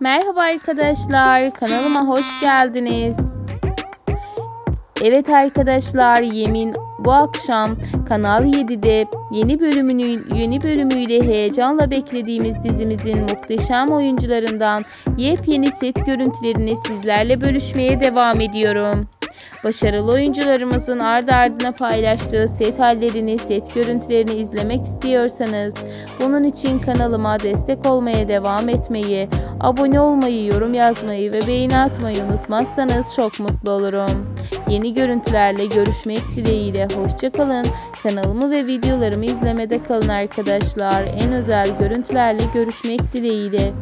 Merhaba arkadaşlar, kanalıma hoş geldiniz. Evet arkadaşlar, Yemin bu akşam Kanal 7'de yeni bölümünü yeni bölümüyle heyecanla beklediğimiz dizimizin muhteşem oyuncularından yepyeni set görüntülerini sizlerle bölüşmeye devam ediyorum. Başarılı oyuncularımızın ardı ardına paylaştığı set hallerini, set görüntülerini izlemek istiyorsanız bunun için kanalıma destek olmaya devam etmeyi, abone olmayı, yorum yazmayı ve beğeni atmayı unutmazsanız çok mutlu olurum. Yeni görüntülerle görüşmek dileğiyle hoşçakalın. Kanalımı ve videolarımı izlemede kalın arkadaşlar. En özel görüntülerle görüşmek dileğiyle.